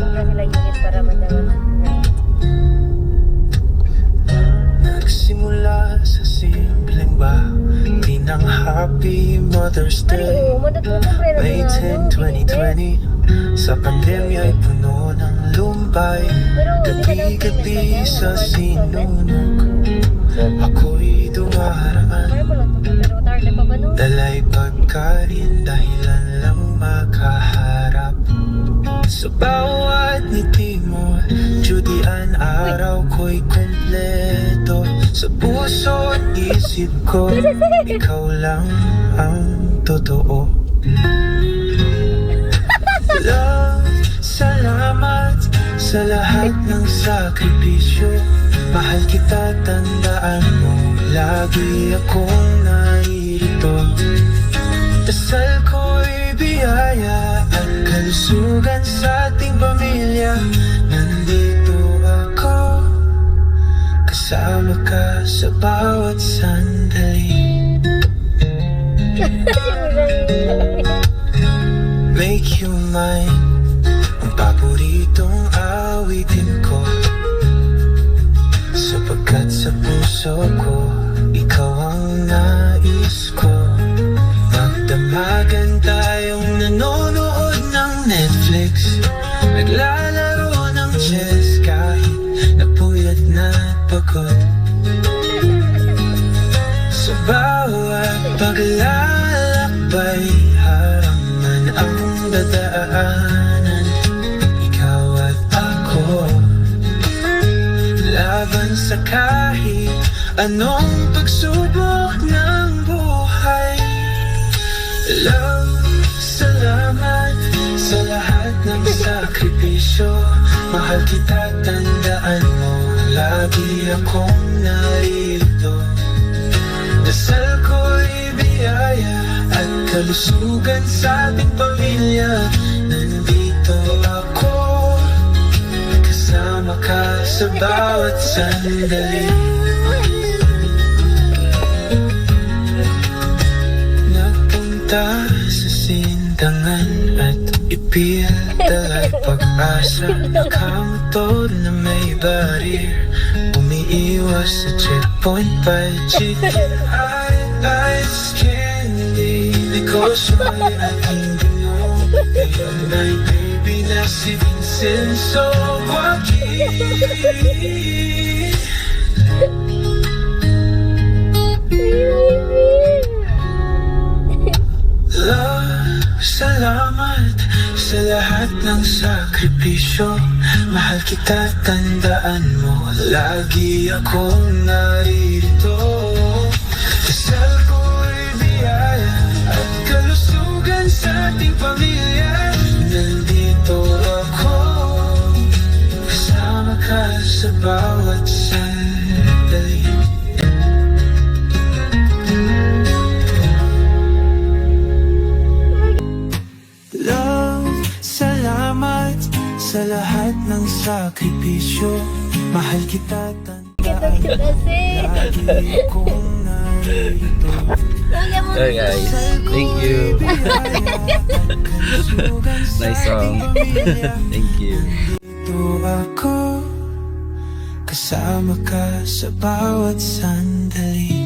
Magka sila unit para madaman. Nagsimula sa simpleng bahagi ng Happy Mother's Ay, Day. na May mga 10, 2020 Sa pandemya ay puno ng lumbay Gabi-gabi sa sinunog Ako'y ba no? Dalay pagkain dahilan lang makaharap. Sa bawat Sa puso at isip ko Ikaw lang ang totoo. Love, salamat sa lahat ng sakripisyo. Mahal kita, tandaan mo Lagi akong nairito Dasal ko'y biyaya At kalusugan sa ating pamilya. Nandito Kasama ka sa bawat sandali. Make you mine. Ang paboritong awitin ko. Sapagkat sa puso ko pagod Sa bawat paglalakbay Haraman ang dadaanan. Ikaw at ako Laban sa kahit anong pagsubok ng buhay. Love, salamat sa lahat ng sakripisyo. Mahal kita, tandaan Lagi akong narito. Dasal ko'y biyaya At kalusugan sa ating pamilya. Nandito ako Kasama ka sa bawat sandali. Nagpunta sa sindangan at ipildalay pag-asa Nakamotor na may he was a checkpoint by chick I like candy Because you're my little kingdom And my baby Now Vincent So Joaquin. Love salamat sa lahat ng sakripisyo. Mahal kita, tandaan mo Lagi akong narito. Dasal ko'y biyaya At kalusugan sa ating pamilya. Nandito ako Kasama ka sa bawat sandali sa lahat ng sakripisyo Mahal kita, tandaan Lagi akong narito. Hey guys, thank you. Nice song. Thank you. Dito ako Kasama ka sa bawat sandali